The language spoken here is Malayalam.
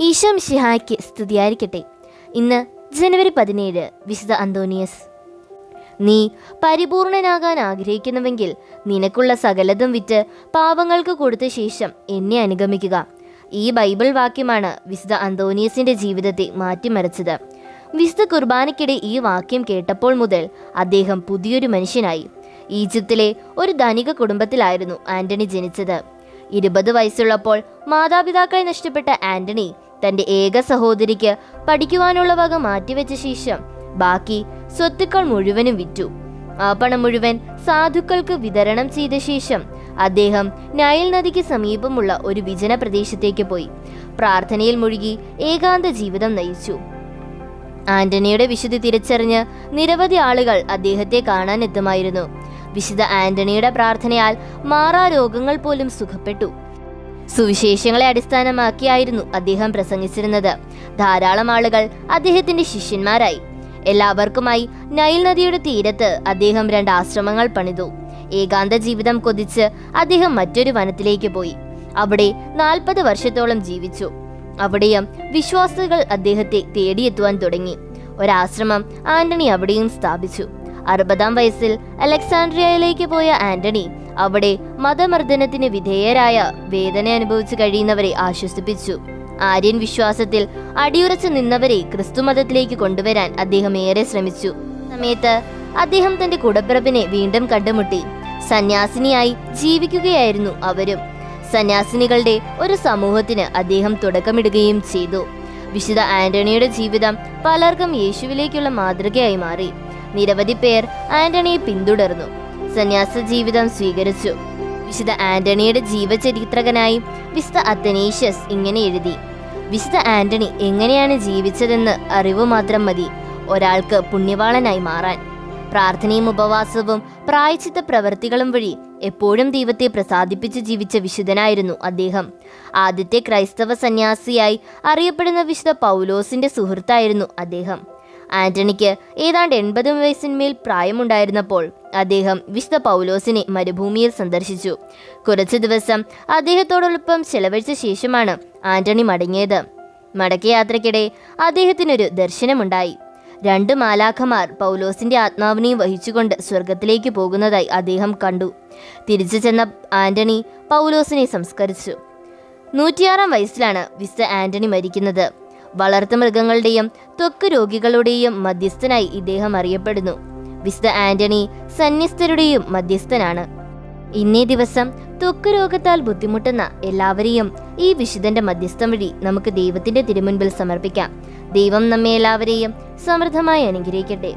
ഈശോ മിശിഹായ്ക്ക് സ്തുതിയായിരിക്കട്ടെ. ഇന്ന് ജനുവരി പതിനേഴ് വിശുദ്ധ അന്തോണിയസ്. നീ പരിപൂർണനാകാൻ ആഗ്രഹിക്കുന്നുവെങ്കിൽ നിനക്കുള്ള സകലതും വിറ്റ് പാവങ്ങൾക്ക് കൊടുത്ത ശേഷം എന്നെ അനുഗമിക്കുക. ഈ ബൈബിൾ വാക്യമാണ് വിശുദ്ധ അന്തോണിയസിന്റെ ജീവിതത്തെ മാറ്റിമറിച്ചത്. വിശുദ്ധ കുർബാനയ്ക്കിടെ ഈ വാക്യം കേട്ടപ്പോൾ മുതൽ അദ്ദേഹം പുതിയൊരു മനുഷ്യനായി. ഈജിപ്തിലെ ഒരു ധനിക കുടുംബത്തിലായിരുന്നു ആന്റണി ജനിച്ചത്. ഇരുപത് വയസ്സുള്ളപ്പോൾ മാതാപിതാക്കളെ നഷ്ടപ്പെട്ട ആന്റണി തന്റെ ഏക സഹോദരിക്ക് പഠിക്കുവാനുള്ള വക മാറ്റിവെച്ച ശേഷം ബാക്കി സ്വത്തുക്കൾ മുഴുവനും വിറ്റു. ആ പണം മുഴുവൻ സാധുക്കൾക്ക് വിതരണം ചെയ്ത ശേഷം അദ്ദേഹം നൈൽ നദിക്ക് സമീപമുള്ള ഒരു വിജന പ്രദേശത്തേക്ക് പോയി. പ്രാർത്ഥനയിൽ മുഴുകി ഏകാന്ത ജീവിതം നയിച്ചു. ആന്റണിയുടെ വിശുദ്ധി തിരിച്ചറിഞ്ഞ് നിരവധി ആളുകൾ അദ്ദേഹത്തെ കാണാൻ എത്തുമായിരുന്നു. വിശുദ്ധ ആന്റണിയുടെ പ്രാർത്ഥനയാൽ മാറാ രോഗങ്ങൾ പോലും സുഖപ്പെട്ടു. സുവിശേഷങ്ങളെ അടിസ്ഥാനമാക്കിയായിരുന്നു അദ്ദേഹം പ്രസംഗിച്ചിരുന്നത്. ധാരാളം ആളുകൾ അദ്ദേഹത്തിന്റെ ശിഷ്യന്മാരായി. എല്ലാവർക്കുമായി നൈൽ നദിയുടെ തീരത്ത് അദ്ദേഹം രണ്ട് ആശ്രമങ്ങൾ പണിതു. ഏകാന്ത ജീവിതം കൊതിച്ച് അദ്ദേഹം മറ്റൊരു വനത്തിലേക്ക് പോയി. അവിടെ നാൽപ്പത് വർഷത്തോളം ജീവിച്ചു. അവിടെയും വിശ്വാസികൾ അദ്ദേഹത്തെ തേടിയെത്തുവാൻ തുടങ്ങി. ഒരാശ്രമം ആന്റണി അവിടെയും സ്ഥാപിച്ചു. അറുപതാം വയസ്സിൽ അലക്സാൻഡ്രിയയിലേക്ക് പോയ ആന്റണി അവിടെ മതമർദ്ദനത്തിന് വിധേയരായ വേദന അനുഭവിച്ചു കഴിയുന്നവരെ ആശ്വസിപ്പിച്ചു. ആര്യൻ വിശ്വാസത്തിൽ അടിയുറച്ചു നിന്നവരെ ക്രിസ്തുമതത്തിലേക്ക് കൊണ്ടുവരാൻ അദ്ദേഹം ഏറെ ശ്രമിച്ചു. സമയത്ത് അദ്ദേഹം തന്റെ കുടപ്പിറപ്പിനെ വീണ്ടും കണ്ടുമുട്ടി. സന്യാസിനിയായി ജീവിക്കുകയായിരുന്നു അവരും. സന്യാസിനികളുടെ ഒരു സമൂഹത്തിന് അദ്ദേഹം തുടക്കമിടുകയും ചെയ്തു. വിശുദ്ധ ആന്റണിയുടെ ജീവിതം പലർക്കും യേശുവിലേക്കുള്ള മാതൃകയായി മാറി. നിരവധി പേർ ആന്റണിയെ പിന്തുടർന്നു. സന്യാസ ജീവിതം സ്വീകരിച്ചു. വിശുദ്ധ ആന്റണിയുടെ ജീവചരിത്രകനായി വിശുദ്ധ അത്തനീഷ്യസ് ഇങ്ങനെ എഴുതി വിശുദ്ധ ആന്റണി എങ്ങനെയാണ് ജീവിച്ചതെന്ന് അറിവ് മാത്രം മതി. ഒരാൾക്ക് പുണ്യവാളനായി മാറാൻ. പ്രാർത്ഥനയും ഉപവാസവും പ്രായച്ചിത്ത പ്രവൃത്തികളും വഴി എപ്പോഴും ദൈവത്തെ പ്രസാദിപ്പിച്ച് ജീവിച്ച വിശുദ്ധനായിരുന്നു അദ്ദേഹം. ആദ്യത്തെ ക്രൈസ്തവ സന്യാസിയായി അറിയപ്പെടുന്ന വിശുദ്ധ പൗലോസിന്റെ സുഹൃത്തായിരുന്നു അദ്ദേഹം. ആന്റണിക്ക് ഏതാണ്ട് എൺപത് വയസ്സിന്മേൽ പ്രായമുണ്ടായിരുന്നപ്പോൾ അദ്ദേഹം വിശുദ്ധ പൗലോസിനെ മരുഭൂമിയിൽ സന്ദർശിച്ചു. കുറച്ചു ദിവസം അദ്ദേഹത്തോടൊപ്പം ചെലവഴിച്ച ശേഷമാണ് ആന്റണി മടങ്ങിയത്. മടക്കയാത്രയ്ക്കിടെ അദ്ദേഹത്തിനൊരു ദർശനമുണ്ടായി. രണ്ട് മാലാഖമാർ പൗലോസിന്റെ ആത്മാവിനെയും വഹിച്ചുകൊണ്ട് സ്വർഗത്തിലേക്ക് പോകുന്നതായി അദ്ദേഹം കണ്ടു. തിരിച്ചു ചെന്ന ആന്റണി പൗലോസിനെ സംസ്കരിച്ചു. നൂറ്റിയാറാം വയസ്സിലാണ് വിസ്ത ആന്റണി മരിക്കുന്നത്. വളർത്തു മൃഗങ്ങളുടെയും ത്വക്ക് രോഗികളുടെയും മധ്യസ്ഥനായി ഇദ്ദേഹം അറിയപ്പെടുന്നു. വിശുദ്ധ ആന്റണി സന്യസ്തരുടെയും മധ്യസ്ഥനാണ്. ഇന്നേ ദിവസം ത്വക്ക് രോഗത്താൽ ബുദ്ധിമുട്ടുന്ന എല്ലാവരെയും ഈ വിശുദ്ധന്റെ മധ്യസ്ഥം വഴി നമുക്ക് ദൈവത്തിന്റെ തിരുമുൻപിൽ സമർപ്പിക്കാം. ദൈവം നമ്മെ എല്ലാവരെയും സമൃദ്ധമായി അനുഗ്രഹിക്കട്ടെ.